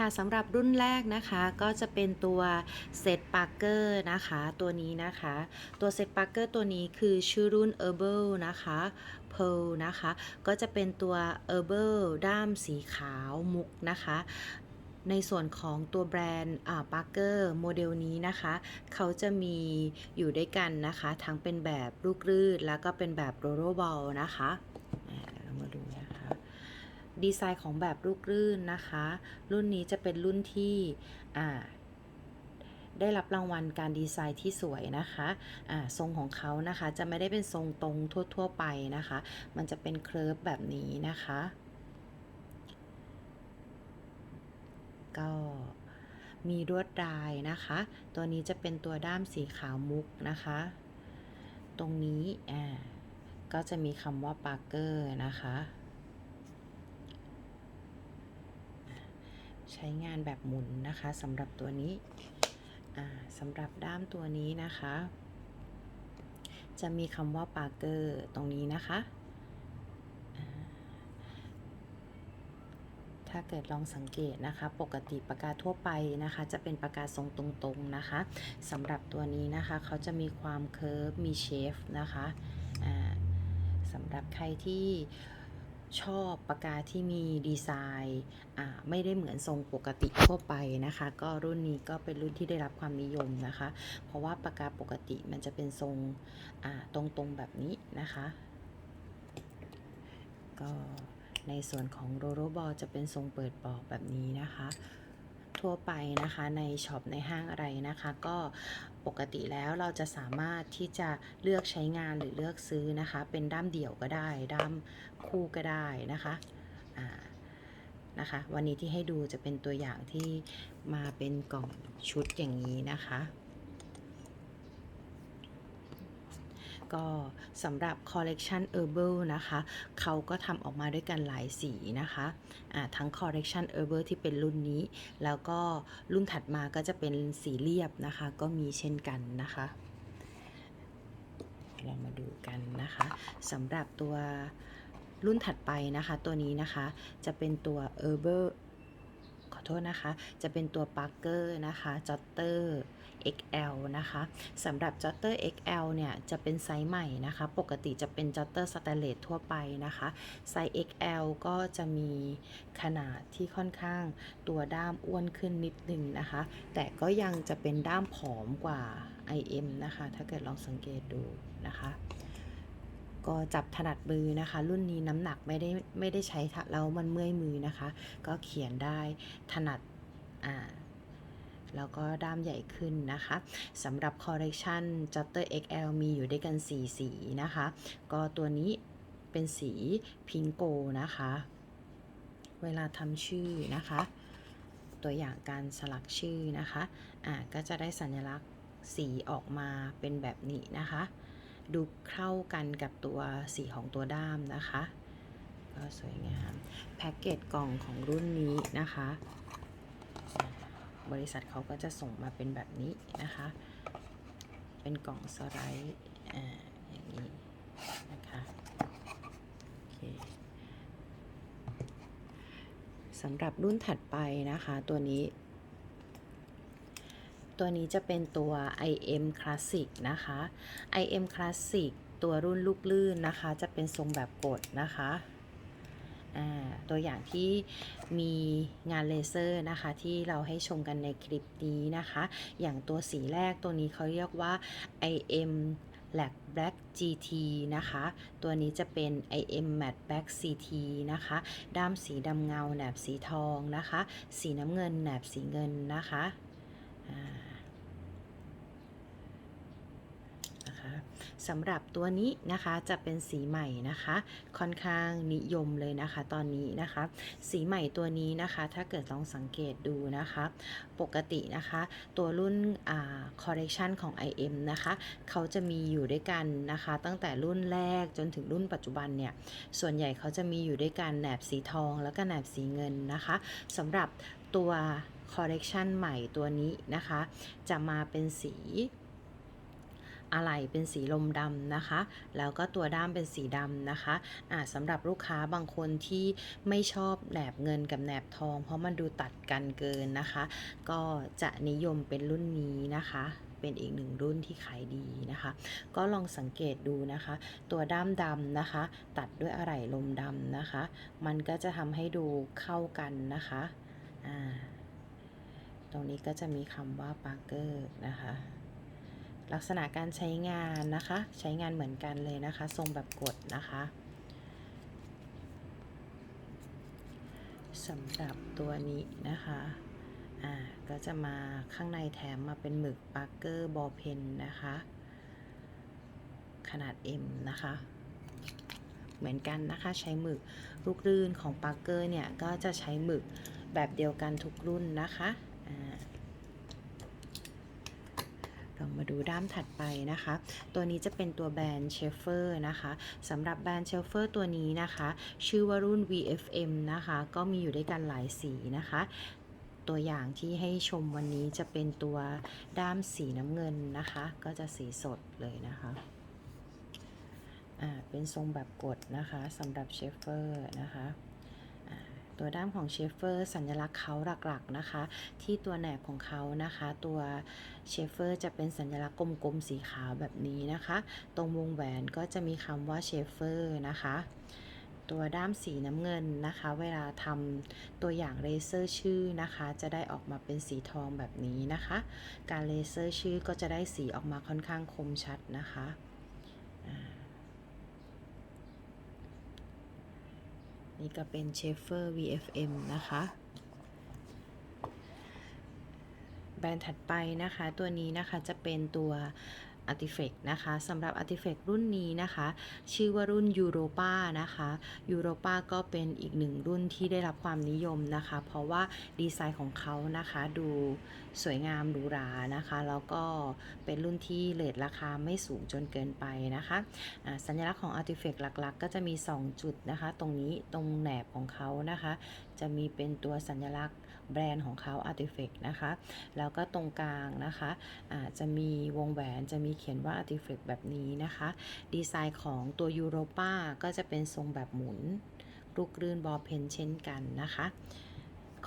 ค่ะสำหรับรุ่นแรกนะคะก็จะเป็นตัวเซตปาร์เกอร์นะคะตัวนี้นะคะ ตัวเซตปาร์เกอร์ตัวนี้คือชื่อรุ่น Herbal นะคะ Pearl นะคะ ก็จะเป็นตัว Herbal ด้ามสีขาวมุกนะคะในส่วนของตัวแบรนด์ปาร์เกอร์โมเดลนี้นะคะ เขาจะมีอยู่ด้วยกันนะคะ ทั้งเป็นแบบลูกรืดแล้วก็เป็นแบบโรโรบอลนะคะเดี๋ยวเรามาดูนะ ดีไซน์ของแบบลูกรื่นนะคะ รุ่นนี้จะเป็นรุ่นที่ได้รับรางวัลการดีไซน์ที่สวยนะคะอ่าทรงของเขานะคะจะไม่ได้เป็นทรงตรงทั่ว ๆ ไปนะคะ มันจะเป็นเคลิร์ฟแบบนี้นะคะ ก็มีลวดลายนะคะ ตัวนี้จะเป็นตัวด้ามสีขาวมุกนะคะ ตรงนี้ก็จะมีคำว่าปาร์เกอร์นะคะ ใช้งานแบบหมุนนะคะสำหรับตัวนี้สำหรับด้ามตัวนี้นะคะ จะมีคำว่าปาร์เกอร์ตรงนี้นะคะถ้าเกิดลองสังเกตนะคะ ปกติปากกาทั่วไปนะคะ จะเป็นปากกาทรงตรงๆนะคะสำหรับตัวนี้นะคะ เขาจะมีความเคิร์ฟมีเชฟนะคะสำหรับใครที่ ชอบปากกาที่มีดีไซน์ไม่ได้เหมือนทรงปกติทั่วไปนะคะ ก็รุ่นนี้ก็เป็นรุ่นที่ได้รับความนิยมนะคะ เพราะว่าปากกาปกติมันจะเป็นทรงตรงๆแบบนี้นะคะ ก็ในส่วนของโรโรบอลจะเป็นทรงเปิดปอกแบบนี้นะคะ ทั่วไปนะคะในช็อปในห้างอะไรนะคะ ก็ปกติแล้วเราจะสามารถที่จะเลือกใช้งานหรือเลือกซื้อนะคะ เป็นด้ามเดี่ยวก็ได้ ด้ามคู่ก็ได้นะคะอ่านะคะ วันนี้ที่ให้ดูจะเป็นตัวอย่างที่มาเป็นกล่องชุดอย่างนี้นะคะ ก็สำหรับคอลเลกชัน Herbal นะคะ เขาก็ทำออกมาด้วยกันหลายสีนะคะะทั้งคอลเลกชัน Herbal ที่เป็นรุ่นนี้ แล้วก็รุ่นถัดมาก็จะเป็นสีเรียบนะคะ ก็มีเช่นกันนะคะเรามาดูกันนะคะสำหรับตัวรุ่นถัดไปนะคะ ตัวนี้นะคะจะเป็นตัว Herbal ขอโทษนะคะ จะเป็นตัว Parker นะคะ Jotter XL นะคะสำหรับ Jotter XL เนี่ยจะเป็นไซส์ใหม่นะคะ ปกติจะเป็น Jotter Stainless ทั่วไปนะคะไซส์ XL ก็จะมีขนาดที่ค่อนข้างตัวด้ามอ้วนขึ้นนิดนึงนะคะ แต่ก็ยังจะเป็นด้ามผอมกว่า IM นะคะ ถ้าเกิดลองสังเกตดูนะคะ ก็จับถนัดมือนะคะ รุ่นนี้น้ำหนักไม่ได้ไม่ได้ใช้แล้วมันเมื่อยมือนะคะ ก็เขียนได้ถนัดอ่าแล้วก็ด้ามใหญ่ขึ้นนะคะสำหรับคอเล c ชัน Jotter XL มีอยู่ด้วยกัน 4 สีนะคะ ก็ตัวนี้เป็นสีพิงโกนะคะ เวลาทำชื่อนะคะ ตัวอย่างการสลักชื่อนะคะ อ่าก็จะได้สัญลักษณ์สีออกมาเป็นแบบนี้นะคะ ดูเข้ากันกับตัวสีของตัวด้ามนะคะ ก็สวยงาม แพ็กเกจกล่องของรุ่นนี้นะคะ บริษัทเขาก็จะส่งมาเป็นแบบนี้นะคะ เป็นกล่องสไลด์อ่าอย่างนี้นะคะโอเคสำหรับรุ่นถัดไปนะคะตัวนี้ ตัวนี้จะเป็นตัว IM Classic นะคะ IM Classic ตัวรุ่นลูกลื่นนะคะ จะเป็นทรงแบบกดนะคะตัวอย่างที่มีงานเลเซอร์นะคะ ที่เราให้ชมกันในคลิปนี้นะคะ อย่างตัวสีแรกตัวนี้เขาเรียกว่า IM Black Black GT นะคะ ตัวนี้จะเป็น IM Matte Black CT นะคะ ด้ามสีดำเงาแหนบสีทองนะคะ สีน้ำเงินแหนบสีเงินนะคะอ่านะคะ สำหรับตัวนี้นะคะจะเป็นสีใหม่นะคะ ค่อนข้างนิยมเลยนะคะตอนนี้นะคะ สีใหม่ตัวนี้นะคะถ้าเกิดลองสังเกตดูนะคะ ปกตินะคะ ตัวรุ่นคอลเลกชันของ IM นะคะเขาจะมีอยู่ด้วยกันนะคะ ตั้งแต่รุ่นแรกจนถึงรุ่นปัจจุบันเนี่ยส่วนใหญ่เขาจะมีอยู่ด้วยกันแหนบสีทองแล้วก็แหนบสีเงินนะคะสำหรับตัวคอลเลกชันใหม่ตัวนี้นะคะ จะมาเป็นสี อะไหล่เป็นสีลมดำนะคะ แล้วก็ตัวด้ามเป็นสีดำนะคะอ่าสำหรับลูกค้าบางคนที่ไม่ชอบแหนบเงินกับแหนบทอง เพราะมันดูตัดกันเกินนะคะ ก็จะนิยมเป็นรุ่นนี้นะคะเป็นอีกหนึ่งรุ่นที่ขายดีนะคะ ก็ลองสังเกตดูนะคะ ตัวด้ามดำนะคะ ตัดด้วยอะไหล่ลมดำนะคะ มันก็จะทำให้ดูเข้ากันนะคะอ่าตรงนี้ก็จะมีคำว่าปาร์เกอร์นะคะ ลักษณะการใช้งานนะคะ ใช้งานเหมือนกันเลยนะคะ ทรงแบบกดนะคะสำหรับตัวนี้นะคะ อ่า ก็จะมาข้างในแถมมาเป็นหมึกปาร์เกอร์บอลเพนนะคะ ขนาด M นะคะ เหมือนกันนะคะ ใช้หมึกลูกรื่นของปาร์เกอร์เนี่ย ก็จะใช้หมึกแบบเดียวกันทุกรุ่นนะคะ อ่า ลองมาดูด้ามถัดไปนะคะ ตัวนี้จะเป็นตัวแบรนด์เชฟเฟอร์นะคะสำหรับแบรนด์เชฟเฟอร์ตัวนี้นะคะ ชื่อว่ารุ่น VFM นะคะ ก็มีอยู่ด้วยกันหลายสีนะคะ ตัวอย่างที่ให้ชมวันนี้จะเป็นตัวด้ามสีน้ำเงินนะคะ ก็จะสีสดเลยนะคะอ่าเป็นทรงแบบกดนะคะสำหรับเชฟเฟอร์นะคะ ตัวด้ามของเชฟเฟอร์สัญลักษณ์เขาหลักๆนะคะ ที่ตัวแหนบของเขานะคะ ตัวเชฟเฟอร์จะเป็นสัญลักษณ์กลมๆสีขาวแบบนี้นะคะ ตรงวงแหวนก็จะมีคำว่าเชฟเฟอร์นะคะตัวด้ามสีน้ำเงินนะคะ เวลาทำตัวอย่างเลเซอร์ชื่อนะคะ จะได้ออกมาเป็นสีทองแบบนี้นะคะ การเลเซอร์ชื่อก็จะได้สีออกมาค่อนข้างคมชัดนะคะอ่า นี่ก็เป็นเชฟเฟอร์ VFM นะคะ แบรนด์ถัดไปนะคะ ตัวนี้นะคะจะเป็นตัว Artifact นะคะสำหรับ Artifact รุ่นนี้นะคะ ชื่อว่ารุ่น Europa นะคะ Europa ก็เป็นอีกหนึ่งรุ่นที่ได้รับความนิยมนะคะ เพราะว่าดีไซน์ของเขานะคะดูสวยงามหรูหรานะคะ แล้วก็เป็นรุ่นที่เลทราคาไม่สูงจนเกินไปนะคะอ่าสัญลักษณ์ของ Artifact หลักๆ ก็จะมี 2 จุดนะคะ ตรงนี้ตรงแหนบของเขานะคะ จะมีเป็นตัวสัญลักษณ์ แบรนด์ของเขา Artifact นะคะ แล้วก็ตรงกลางนะคะอาจะมีวงแหวนจะมีเขียนว่า Artifact แบบนี้นะคะ ดีไซน์ของตัว Europa ก็จะเป็นทรงแบบหมุนลูกรื่นบอลเพนเช่นกันนะคะ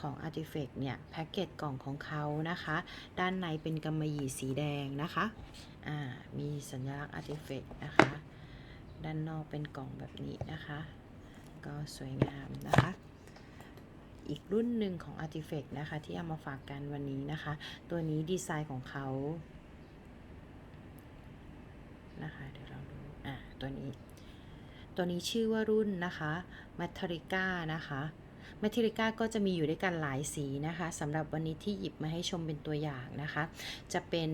ของ Artifact เนี่ย แพ็กเกจกล่องของเขานะคะ ด้านในเป็นกำมะหยี่สีแดงนะคะอ่ามีสัญลักษณ์ Artifact นะคะ ด้านนอกเป็นกล่องแบบนี้นะคะ ก็สวยงามนะคะ อีกรุ่นหนึ่งของ Artifact นะคะที่เอามาฝากกันวันนี้นะคะ ตัวนี้ดีไซน์ของเขานะคะเดี๋ยวเราดูอ่าตัวนี้ ตัวนี้ชื่อว่ารุ่นนะคะ m a t e r i c a นะคะ m a t e r i c a ก็จะมีอยู่ด้วยกันหลายสีนะคะสำหรับวันนี้ที่หยิบมาให้ชมเป็นตัวอย่างนะคะ จะเป็น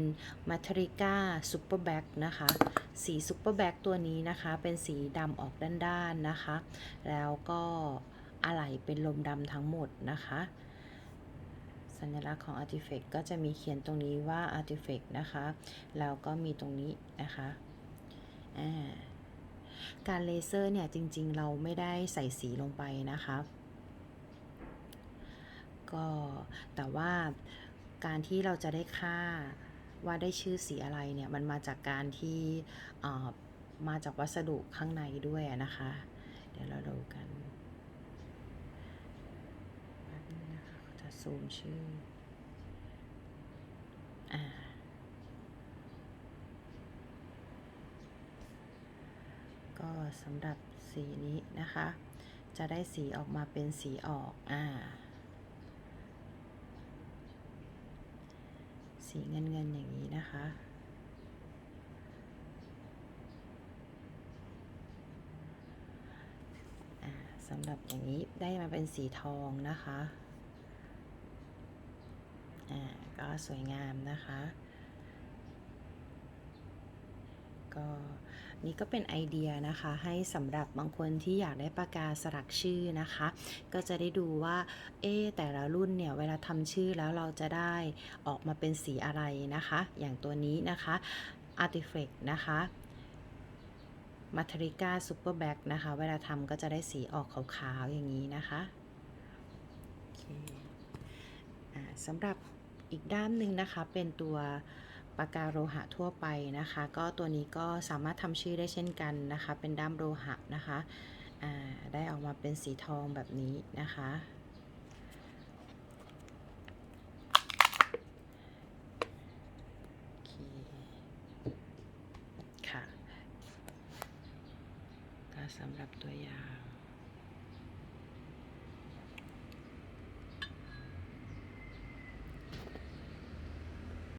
m a t e r i c a Super Black นะคะ สี Super Black ตัวนี้นะคะ เป็นสีดำออกด้านๆนะคะ แล้วก็ อะไหล่เป็นลมดำทั้งหมดนะคะ สัญลักษณ์ของ Artifact ก็จะมีเขียนตรงนี้ว่า Artifact นะคะ แล้วก็มีตรงนี้นะคะการเลเซอร์เนี่ยจริงๆ เราไม่ได้ใส่สีลงไปนะคะก็แต่ว่าการที่เราจะได้ค่าว่าได้ชื่อสีอะไรเนี่ยมันมาจากการที่มาจากวัสดุข้างในด้วยนะคะ เดี๋ยวเราดูกันแป๊บนึงนะคะเขาจะ ซูมชื่ออ่าก็สำหรับสีนี้นะคะ จะได้สีออกมาเป็นสีออก อ่า สีเงินเงินอย่างนี้นะคะอ่าสำหรับอย่างนี้ได้มาเป็นสีทองนะคะ อ่า ก็ สวยงามนะคะ ก็นี่ก็เป็นไอเดียนะคะให้สำหรับบางคนที่อยากได้ปากกาสลักชื่อนะคะ ก็จะได้ดูว่าเอ๊แต่ละรุ่นเนี่ยเวลาทำชื่อแล้วเราจะได้ออกมาเป็นสีอะไรนะคะ อย่างตัวนี้นะคะ Artifact นะคะ m a t e r i c a Super Black นะคะ เวลาทำก็จะได้สีออกขาวๆอย่างนี้นะคะสำหรับ อีกด้านหนึ่งนะคะ เป็นตัวปากกาโลหะทั่วไปนะคะ ก็ตัวนี้ก็สามารถทำชื่อได้เช่นกันนะคะ เป็นด้ามโลหะนะคะได้ออกมาเป็นสีทองแบบนี้นะคะคค่ะก็สำหรับตัวอย่าง